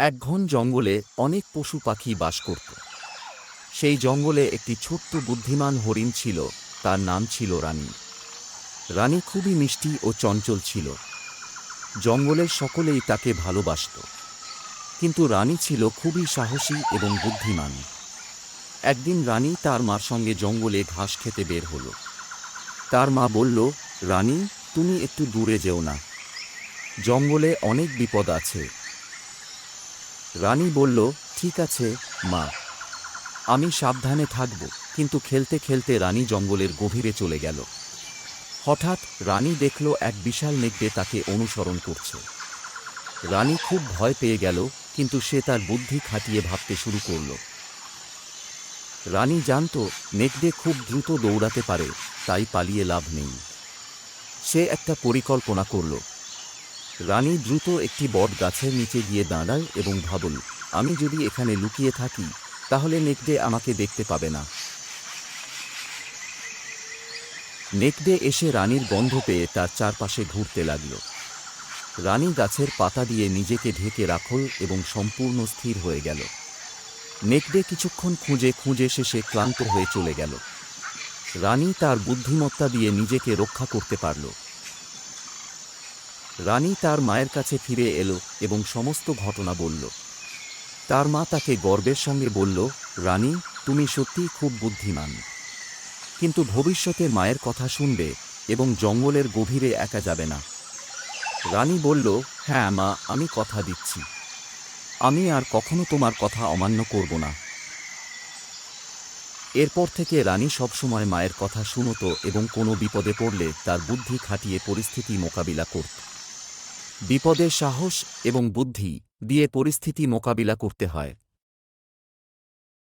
এক ঘন জঙ্গলে অনেক পশু পাখি বাস করত। সেই জঙ্গলে একটি ছোট্ট বুদ্ধিমান হরিণ ছিল, তার নাম ছিল রানী। রানী খুবই মিষ্টি ও চঞ্চল ছিল। জঙ্গলের সকলেই তাকে ভালোবাসত। কিন্তু রানী ছিল খুবই সাহসী এবং বুদ্ধিমান। একদিন রানী তার মার সঙ্গে জঙ্গলে ঘাস খেতে বের হলো। তার মা বলল, রানী, তুমি একটু দূরে যেও না। জঙ্গলে অনেক বিপদ আছে। রানী বলল, ঠিক আছে, মা। আমি সাবধানে থাকব। কিন্তু খেলতে খেলতে রানী জঙ্গলের গভীরে চলে গেল। হঠাৎ রানী দেখল এক বিশাল নেকড়ে তাকে অনুসরণ করছে। রানী খুব ভয় পেয়ে গেল, কিন্তু সে তার বুদ্ধি খাটিয়ে ভাবতে শুরু করল। রানী জানত, নেকড়ে খুব দ্রুত দৌড়াতে পারে, তাই পালিয়ে লাভ নেই। সে একটা পরিকল্পনা করল। রানী দ্রুত একটি বট গাছের নিচে গিয়ে দাঁড়ায় এবং ভাবল আমি যদি এখানে লুকিয়ে থাকি, তাহলে নেকড়ে আমাকে দেখতে পাবে না। নেকড়ে এসে রানীর গন্ধ পেয়ে তার চারপাশে ঘুরতে লাগল। রানী গাছের পাতা দিয়ে নিজেকে ঢেকে রাখল এবং সম্পূর্ণ স্থির হয়ে গেল। নেকড়ে কিছুক্ষণ খুঁজে খুঁজে শেষে ক্লান্ত হয়ে চলে গেল। রানী তার বুদ্ধিমত্তা দিয়ে নিজেকে রক্ষা করতে পারল। রানী তার মায়ের কাছে ফিরে এলো এবং সমস্ত ঘটনা বলল। তার মা তাকে গর্বের সঙ্গে বলল, রানী, তুমি সত্যিই খুব বুদ্ধিমান। কিন্তু ভবিষ্যতে মায়ের কথা শুনবে এবং জঙ্গলের গভীরে একা যাবে না। রানী বলল হ্যাঁ মা, আমি কথা দিচ্ছি। আমি আর কখনো তোমার কথা অমান্য করব না। এরপর থেকে রানী সবসময় মায়ের কথা শুনত এবং কোনো বিপদে পড়লে তার বুদ্ধি খাটিয়ে পরিস্থিতি মোকাবিলা করত। বিপদে সাহস এবং বুদ্ধি দিয়ে পরিস্থিতি মোকাবিলা করতে হয়।